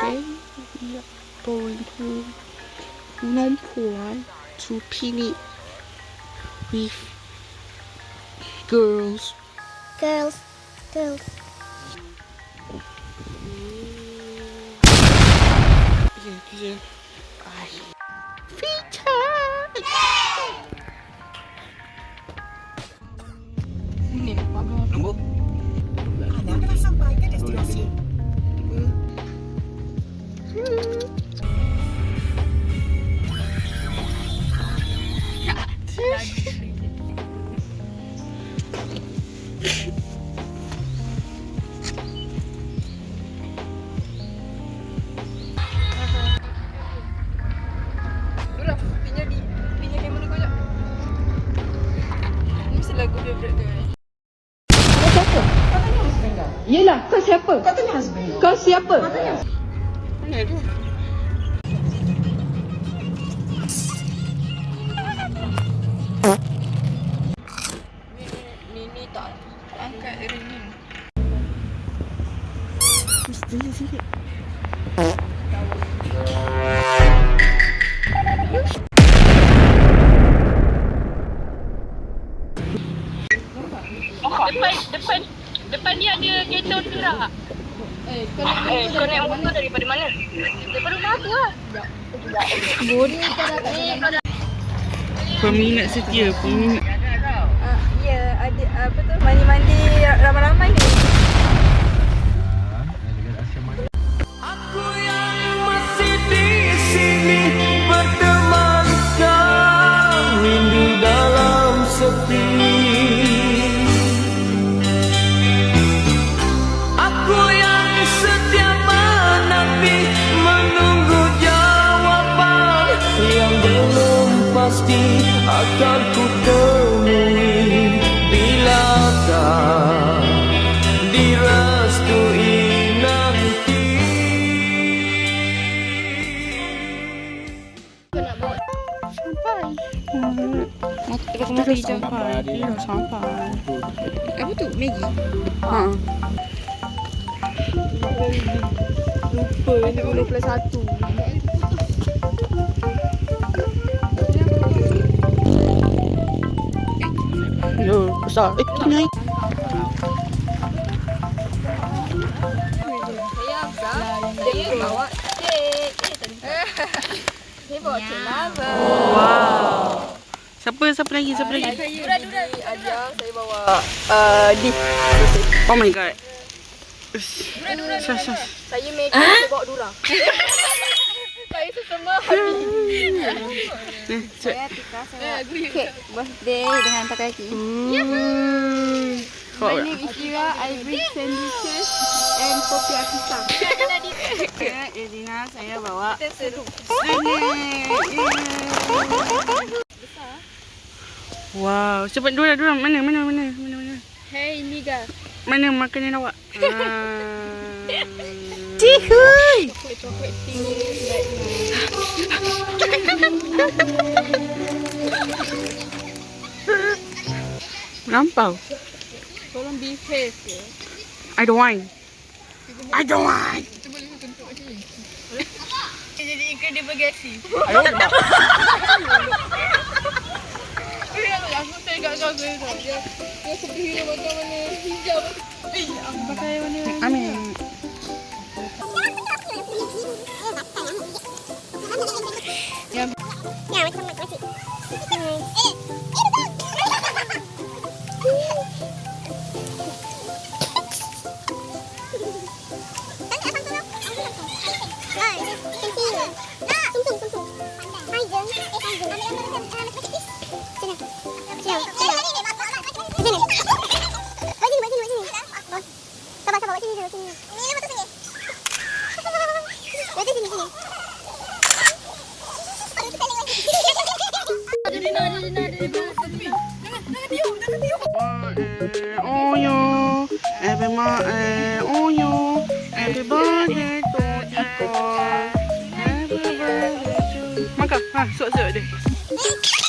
Today we are going to Phnom to picnic with girls. Girls, girls. Yeah, yeah. Dah angkat ringin. Depan depan depan ni ada kereta Ondura. Eh, kau nak Eh, kau naik motor daripada mana? Daripada rumah aku lah. Kau dah tak dah. Peminat setia, peminat. Ah, ya, ada apa tu? Mandi-mandi ramai-ramai ni. Akan ku Dah sampai. Kita dah sampai. Apa tu? Maggi. Ha. Lupa ni 21. Yo, besar. Eh, naik. Saya Afzal. Dia bawa cake. Dia bawa cake lava. Wow. Siapa, siapa lagi, siapa lagi? Dura dura aja saya bawa uh, di. Oh my god. Syah, syah. Saya make saya bawa dura. saya sesama cek. Saya Tika saya kek birthday dengan Takaki. Hmm. Kau My name is Ira. I bring sandwiches and kopi pisang. Saya Edina, saya bawa Kita seru. Wow, cepat dua dua mana mana mana mana mana. Hey Niga. Mana makanan awak? Ah. Pink. Lampau. Tolong behave ya. I don't want. I don't want. Jadi ikan dia bagasi. Ayo. Dia aku saya kat kau saya tahu. Dia dia superhero macam mana hijau. Eh, pakai mana? Amin. Ya, macam makcik. Hmm. Eh, Sabar, to. Makan, ha, suap suap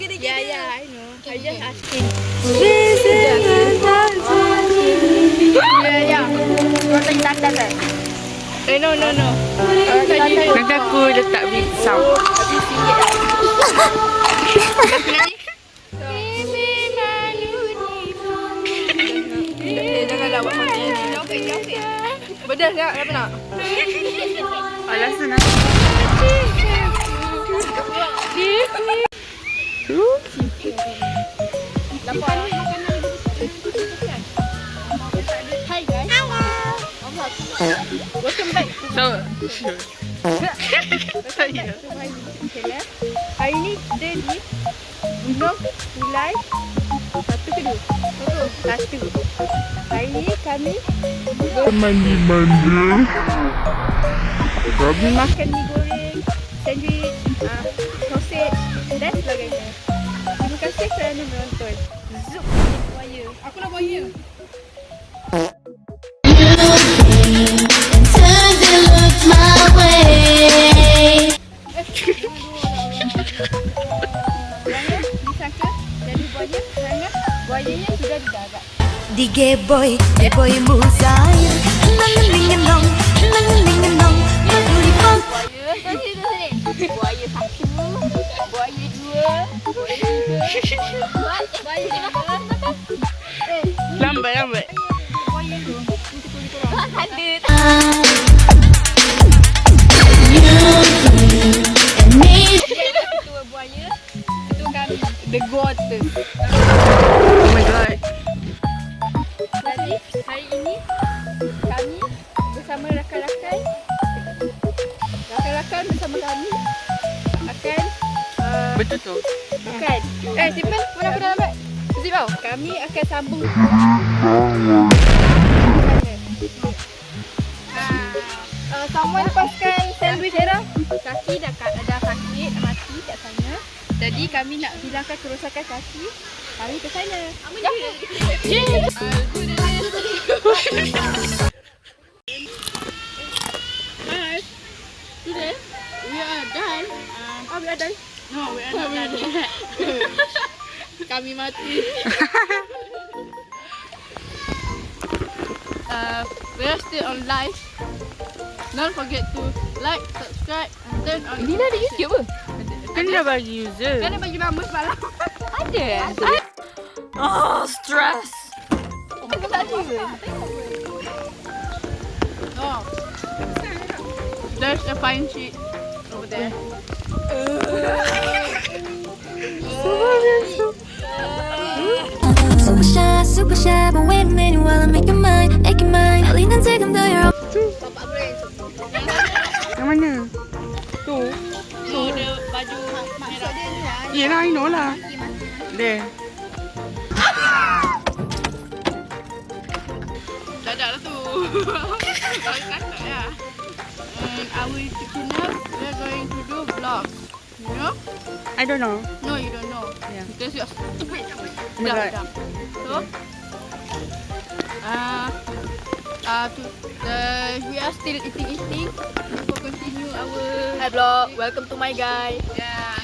Yeah, yeah, I know. I just asking. Yeah, yeah. Eh, no, no, no. Nanti aku letak beat sound. Eh, janganlah buat macam ni. Pedas tak? Apa nak? Alasan. Hi So, saya. channel. Hari ni kita di Gunung Ulai Satu ke dua? Satu. Hari ni kami mandi-mandi. Kami makan mi goreng, sandwich, uh, sausage dan sebagainya. Paano mo yun, Toy? Zoom! Wayo. Ako na wayo. Dige boy, boy musaya, nang nang nang relationship. Kami. Uh, someone lepaskan sandwich Era. Kaki dah, kat- dah sakit, mati kat sana. Jadi kami nak hilangkan kerosakan kaki. Kami ke sana. Ya. Hi. Today we are done. Uh, oh, we are done. No, we are not done. Kami mati. Uh, we are still on live. Don't forget to like, subscribe, and turn on. Ini ada YouTube ke? Kan dah bagi user. Kan ada bagi nama semalam. Ada. Oh, stress. Aku tak ada. Oh. There's a fine sheet over there. Super shy, super shy But wait a minute while I make it mine Make it mine 알리는 지금도 you're Yang mana? Tu. No, the baju merah. Yelah, I know lah. There. Dadak lah tu. Kalau kata ya. And our YouTube channel, we're going to do vlogs. You know? I don't know. No, you don't know. Yeah. Because you're stupid. Oh my Dumb, God. dumb. So, uh, uh, to, uh, we are still eating, eating. We will continue our... Hi vlog, welcome to my guy. Yeah.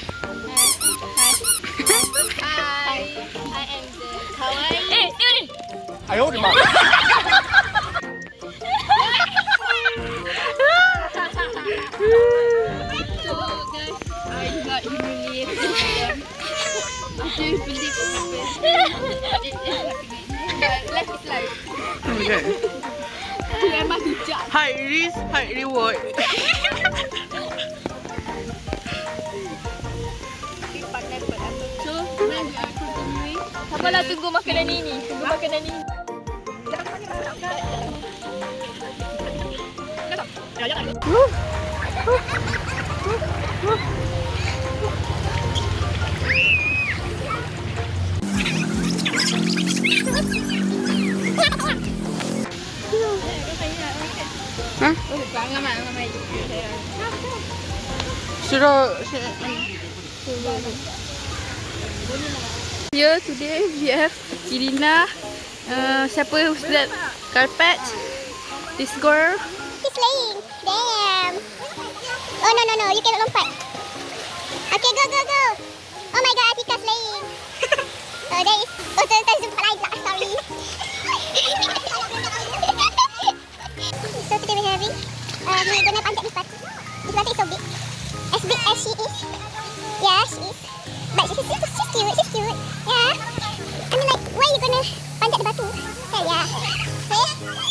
Hi. Hi. I am the kawaii. Eh, ni. So guys, I got humiliated by them. I didn't believe it happened. But it is happening. But life is life. Oh High risk, high reward. Sabarlah tunggu makanan ini. Tunggu makanan ini. Hah? Bangga mak, bangga mak. Suruh, Here today we have Irina. Uh, siapa Ustaz Carpet. This girl. He's playing. Damn. Oh no no no, you cannot lompat. Okay, go go go. Oh my god, Atika's playing. oh, there is. Oh, tempat lain pula. Sorry. having. Uh, we're gonna panjat this batu. This batu is so big. As big as she is. Yeah, she is. But she's, she's, she's cute. She's cute. Yeah. I mean, like, why you gonna panjat the batu? Yeah, yeah.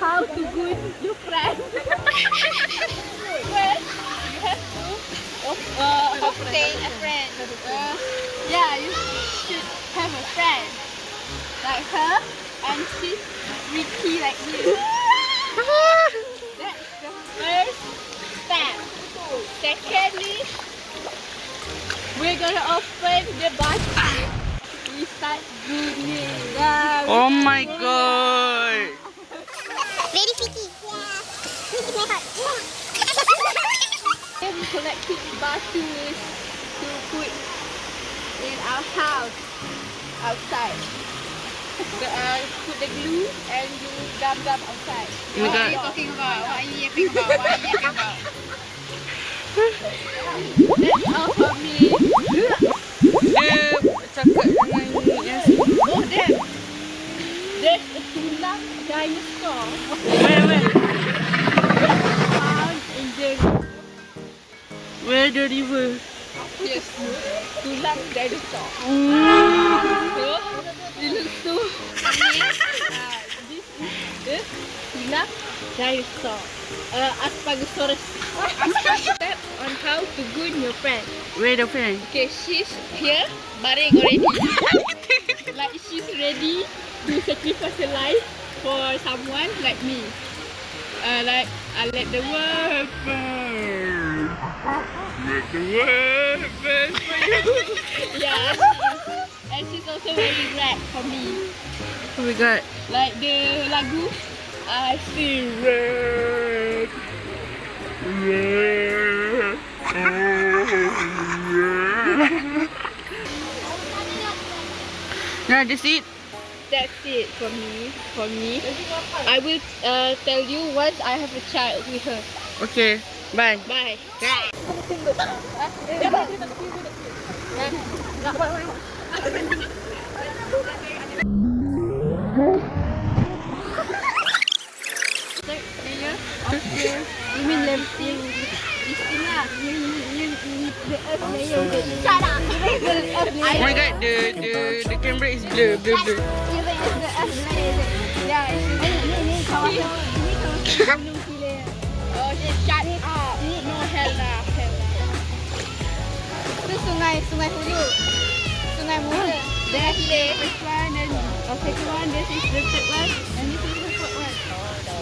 How to good your yeah, you should have a friend like her, and she's witty like you. That's the first step. Secondly, we're gonna open the basket. We start good Yeah, Oh my god. Very picky. Yeah. This my heart. Then we collected batus to put in our house outside. The, uh, put the glue and you gum gum outside. Oh my god. talking about? What are you yapping about? What are you yapping about? That's all for me. Dia cakap dengan yang. Oh damn! There's a tulang dinosaur Where, where? found in the Where the river? Yes, tulang dinosaur. Mm. So, it looks so funny. Uh, this is the tulang dinosaur. Uh, Aspagosaurus. Step on how to good your friend. Where the friend? Okay, she's here, baring already. like she's ready to sacrifice her life for someone like me. Uh, like I let the world burn. Let the world for you. yeah, and she's also very glad for me. Oh my god. Like the lagu, I see red. Red. red. Nah, that's it. That's it for me. For me, I will uh, tell you once I have a child with her. Okay. Bye. Bye. You mean lifting this thing lah. You, you, you, the earth layer. Shut up. The earth Oh layer. my god, the the the camera is blur, blur, blur. Sungai, hulu. Sungai muda. There. First one and oh, second one. This is the third one. And this is the fourth one.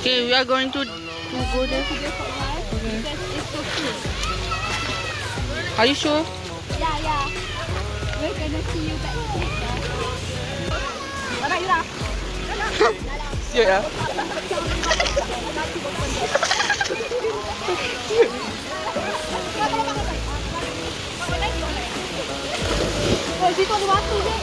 Okay, we are going to to go there. Is the fourth one. Because it's so cool. Are you sure? Yeah, yeah. We're gonna see you back later. Bye-bye, Yura. Siap ya. Oh, situ ada batu je.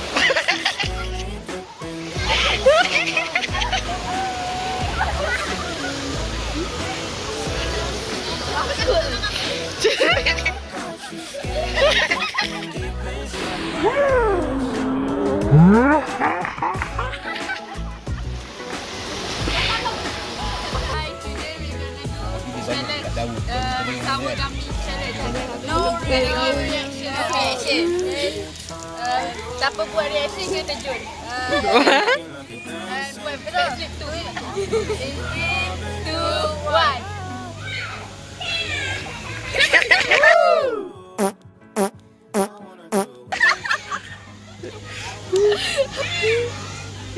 Hi, siapa buat reaction kena terjun. Uh, and buat betul slip tu. In three, two, one.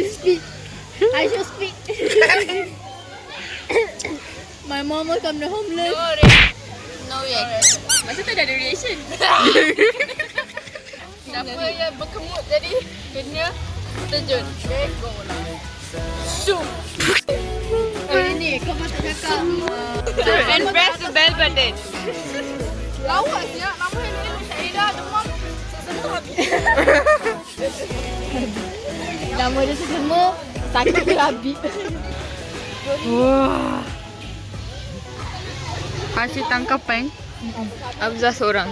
speak. I should speak. My mom will come the homeless. No, no reaction. Masa tu dah ada reaction. Siapa yang berkemut tadi kena terjun. Okay, go lah. Oh ini kau patut cakap. And press the bell button. Lawa siap. Nama hello Syaida demam. Nama dia semua sakit berabi. Wah. Asyik tangkap peng. Abzah seorang.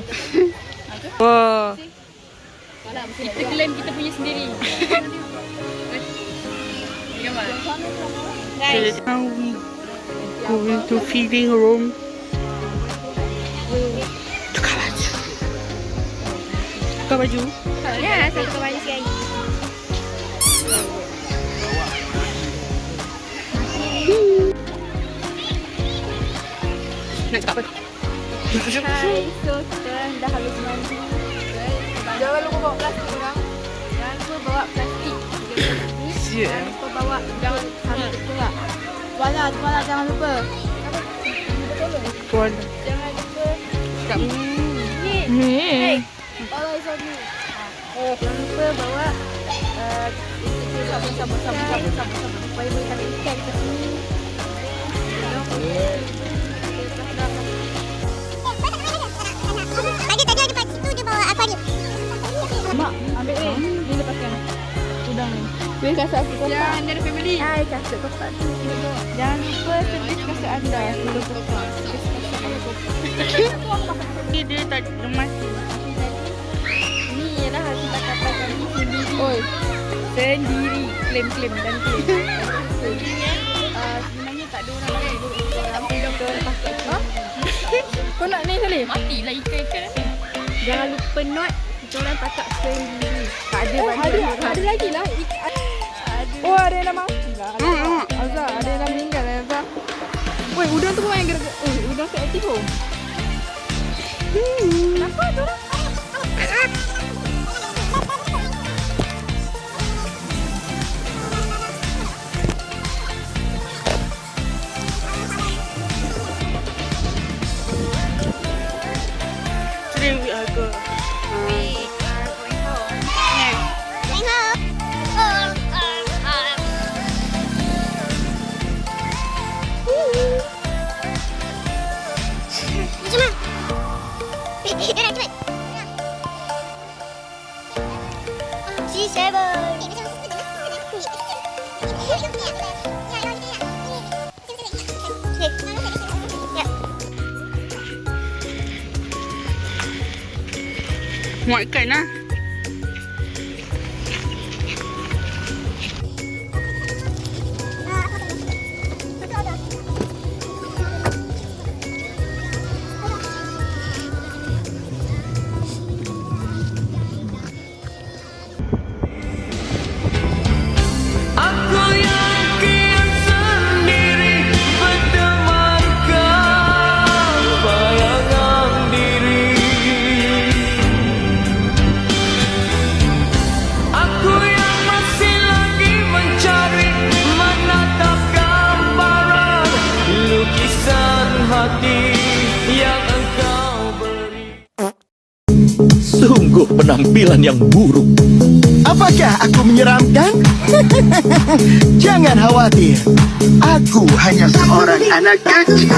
Wah. Kita claim kita punya sendiri. Now we going to feeding room. Tukar baju. Tukar baju. Ya, saya kembali sekali. Nak tak apa. Hai, so kita dah habis mandi. Jangan lupa bawa plastik orang. Jangan lupa bawa plastik. Jangan lupa bawa jangan harus pula. Tuala, tuala jangan lupa. Tuan. Jangan lupa. Kat Ni. ni. Hey. Bawa. Oh, jangan lupa bawa uh, itu sabun sabun sabun sabun sabun sabun supaya boleh tarik ikan kat sini. Tadi tadi ada situ dia bawa aquarium. Mak, ambil ni. Ni lepaskan. Udang ni. Beli kasut aku kotak. Jangan dari family. Hai, kasut kotak tu. Jangan lupa servis kasut anda. Sebelum kotak. Ni dia tak dia mati. Ni ialah hasil tangkapan kami sendiri. Oi. Sendiri. Klaim-klaim dan klaim. Uh, sebenarnya tak ada orang lain. Lepas tu. Kau nak ni kali? Matilah ikan-ikan. Jangan lupa not. Kita orang takak sendiri. Tak ada oh, ada, ada lagi lah. Ada. Oh, ada yang dah mati lah. Ada. Hmm, hmm. Azhar, ada yang dah meninggal lah Azhar. Woi, udang tu pun main gerak. Eh, udang tu aktif. Hmm. Kenapa tu orang? Muat ikan lah. Penampilan yang buruk. Apakah aku menyeramkan? Jangan khawatir. Aku hanya seorang anak kecil.